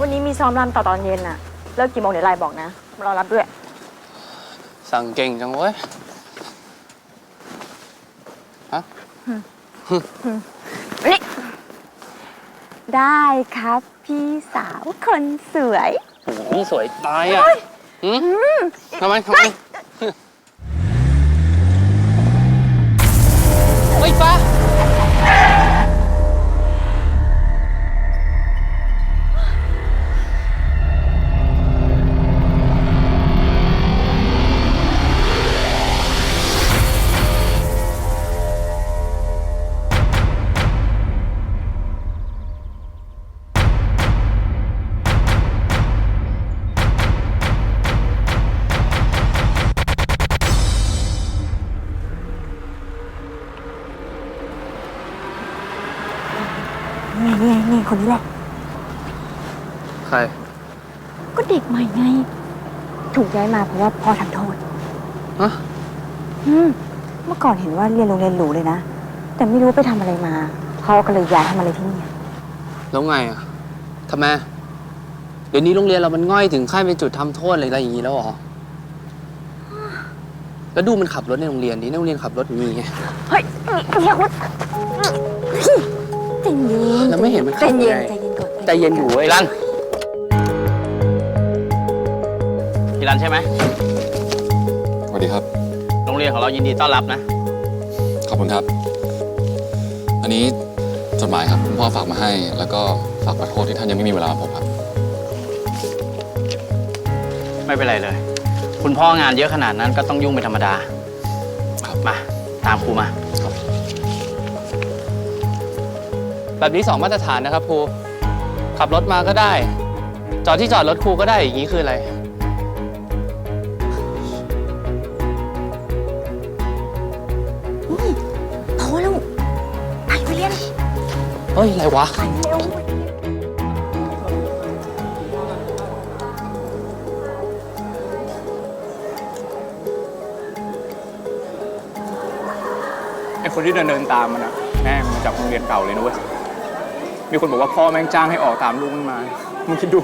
วันนี้มีซ้อมรำต่อตอนเย็นน่ะ เลิกกี่โมงเดี๋ยวไลน์บอกนะมารอรับด้วย สั่งเก่งจังเว้ยนี่ได้ครับพี่สาวคนสวย โอ้โหสวยตายอะหืมทำไมทำไม เฮ้ยฟ้า นี่นี่นี่คนนี้แหละ ใคร ก็เด็กใหม่ไง ถูกย้ายมาเพราะว่าพ่อทำโทษฮะ อืมเมื่อก่อนเห็นว่าเรียนโรงเรียนหรูเลยนะ แต่ไม่รู้ไปทำอะไรมา พ่อก็เลยย้ายให้มาเลยที่นี่ แล้วไงอะทำไม เดี๋ยวนี้โรงเรียนเรามันง่อยถึงขั้นเป็นจุดทำโทษอะไรอย่างนี้แล้วเหรอ แล้วดูมันขับรถในโรงเรียนดิในโรงเรียนขับรถอย่างนี้ไง เฮ้ยเฮียคุณ ใจเย็นแล้วไม่เห็นมันใจขับเย็นยังไงใจเย็นก่อนใจเย็นอยู่เว้ยรันพี่รันใช่ไหมสวัสดีครับ โรงเรียนของเรายินดีต้อนรับนะ ขอบคุณครับ อันนี้จดหมายครับคุณพ่อฝากมาให้ แล้วก็ฝากขอโทษที่ท่านยังไม่มีเวลามาพบครับ ไม่เป็นไรเลย คุณพ่องานเยอะขนาดนั้นก็ต้องยุ่งเป็นธรรมดา ครับ มา ตามครูมา แบบนี้สองมาตรฐานนะครับครูขับรถมาก็ได้ จอดที่จอดรถครูก็ได้อย่างนี้คืออะไรพอแล้วไปไปเรียนเฮ้ย อะไรวะไปเร็วไอคนที่เดินเดินตามมันอะแม่งมาจากโรงเรียนเก่าเลยนะเว้ย มีคนบอกว่าพ่อแม่งจ้างให้ออกตามลูกมันมา มึงคิดดู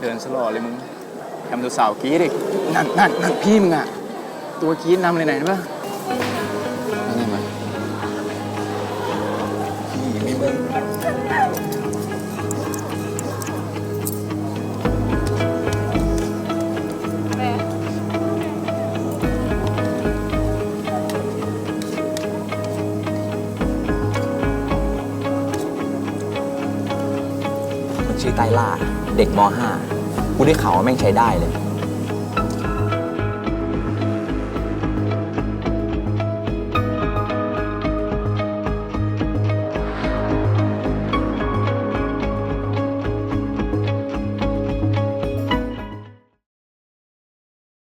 เดินสลอเลยมึงทำตัวสาวกรีดอีกนั่นนั่นนั่นพี่มึงอะตัวกรีดนำเลยไหนนะปะนั่นเองไหมพี่มีมึง ชื่อไตล่า เด็กม .5 กูได้ข่าวว่าแม่งใช้ได้เลย